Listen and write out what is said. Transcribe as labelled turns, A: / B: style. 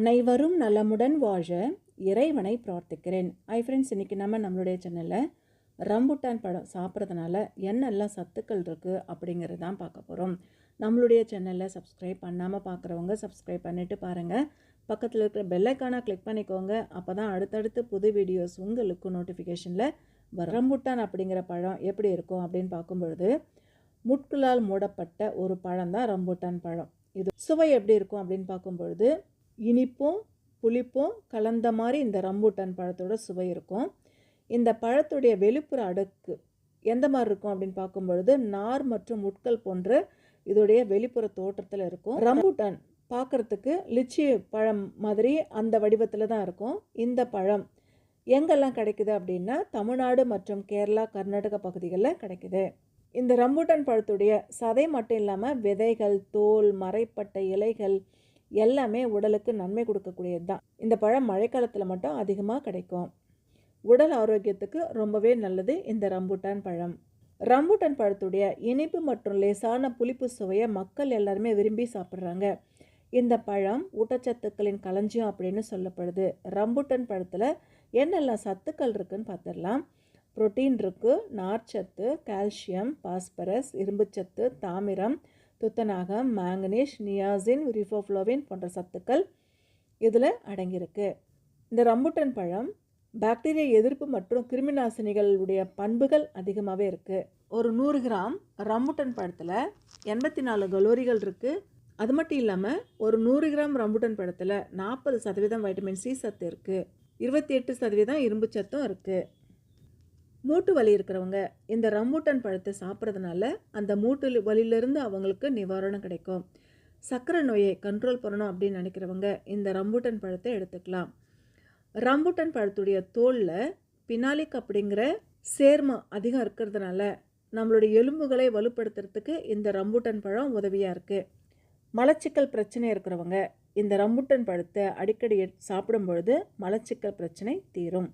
A: அனைவரும் நலமுடன் வாழ இறைவனை பிரார்த்திக்கிறேன். ஐ ஃப்ரெண்ட்ஸ் இன்றைக்கி நம்ம நம்மளுடைய சேனலில் ரம்புட்டான் பழம் சாப்பிட்றதுனால என்னெல்லாம் சத்துக்கள் இருக்குது அப்படிங்கிறது தான் பார்க்க போகிறோம் நம்மளுடைய சேனலில் சப்ஸ்கிரைப் பண்ணாமல் பார்க்குறவங்க சப்ஸ்கிரைப் பண்ணிவிட்டு பாருங்கள் பக்கத்தில் இருக்கிற பெல்லைக்கானை கிளிக் பண்ணிக்கோங்க. அப்போ தான் அடுத்தடுத்து புது வீடியோஸ் உங்களுக்கு நோட்டிஃபிகேஷனில் ரம்புட்டான் அப்படிங்கிற பழம் எப்படி இருக்கும் அப்படின்னு பார்க்கும்பொழுது முட்களால் மூடப்பட்ட ஒரு பழம் தான் ரம்புட்டான் பழம். இது சுவை எப்படி இருக்கும் அப்படின்னு பார்க்கும்பொழுது இனிப்பும் புளிப்பும் கலந்த மாதிரி இந்த ரம்பூட்டான் பழத்தோட சுவை இருக்கும். இந்த பழத்துடைய வெளிப்புற அடுக்கு எந்த மாதிரி இருக்கும் அப்படின்னு பார்க்கும்பொழுது நார் மற்றும் முட்கள் போன்ற இதோடைய வெளிப்புற தோற்றத்தில் இருக்கும். ரம்பூட்டான் பார்க்குறதுக்கு லிச்சி பழம் மாதிரி அந்த வடிவத்தில் தான் இருக்கும். இந்த பழம் எங்கெல்லாம் கிடைக்குது அப்படின்னா தமிழ்நாடு மற்றும் கேரளா கர்நாடக பகுதிகளில் கிடைக்குது. இந்த ரம்பூட்டான் பழத்துடைய சதை மட்டும் இல்லாமல் விதைகள் தோல் மறைப்பட்ட இலைகள் எல்லாமே உடலுக்கு நன்மை கொடுக்கக்கூடியது தான் இந்த பழம் மழைக்காலத்தில் மட்டும் அதிகமாக கிடைக்கும். உடல் ஆரோக்கியத்துக்கு ரொம்பவே நல்லது இந்த ரம்பூட்டான் பழம். ரம்பூட்டான் பழத்துடைய இனிப்பு மற்றும் லேசான புளிப்பு சுவையை மக்கள் எல்லாருமே விரும்பி சாப்பிட்றாங்க. இந்த பழம் ஊட்டச்சத்துக்களின் களஞ்சியம் அப்படின்னு சொல்லப்படுது. ரம்பூட்டன் பழத்தில் என்னெல்லாம் சத்துக்கள் இருக்குதுன்னு பார்த்துடலாம். புரோட்டீன் இருக்குது நார்ச்சத்து கால்சியம் பாஸ்பரஸ் இரும்புச்சத்து தாமிரம் துத்தநாகம் மேங்கனீஸ் நியாசின் ரிஃபோஃப்ளோவின் போன்ற சத்துக்கள் இதில் அடங்கியிருக்கு. இந்த ரம்புட்டன் பழம் பாக்டீரியா எதிர்ப்பு மற்றும் கிருமிநாசினிகளுடைய பண்புகள் அதிகமாகவே இருக்குது ஒரு நூறு கிராம் ரம்புட்டன் பழத்தில் எண்பத்தி நாலு கலோரிகள் இருக்குது அது மட்டும் இல்லாமல் ஒரு நூறு கிராம் ரம்புட்டன் பழத்தில் நாற்பது சதவீதம் வைட்டமின் சி சத்து இருக்குது இருபத்தி எட்டு சதவீதம் இரும்பு சத்தும் இருக்குது மூட்டு வலி இருக்கிறவங்க இந்த ரம்பூட்டன் பழத்தை சாப்பிட்றதுனால அந்த மூட்டு வலியிலிருந்து அவங்களுக்கு நிவாரணம் கிடைக்கும். சர்க்கரை நோயை கண்ட்ரோல் பண்ணணும் அப்படின்னு நினைக்கிறவங்க இந்த ரம்பூட்டன் பழத்தை எடுத்துக்கலாம். ரம்பூட்டன் பழத்துடைய தோலில் பினாலிக் அப்படிங்கிற சேர்மம் அதிகம் இருக்கிறதுனால நம்மளுடைய எலும்புகளை வலுப்படுத்துறதுக்கு இந்த ரம்பூட்டன் பழம் உதவியாக இருக்குது மலச்சிக்கல் பிரச்சனை இருக்கிறவங்க இந்த ரம்புட்டன் பழத்தை அடிக்கடி சாப்பிடும் பொழுது மலச்சிக்கல் பிரச்சனை தீரும்.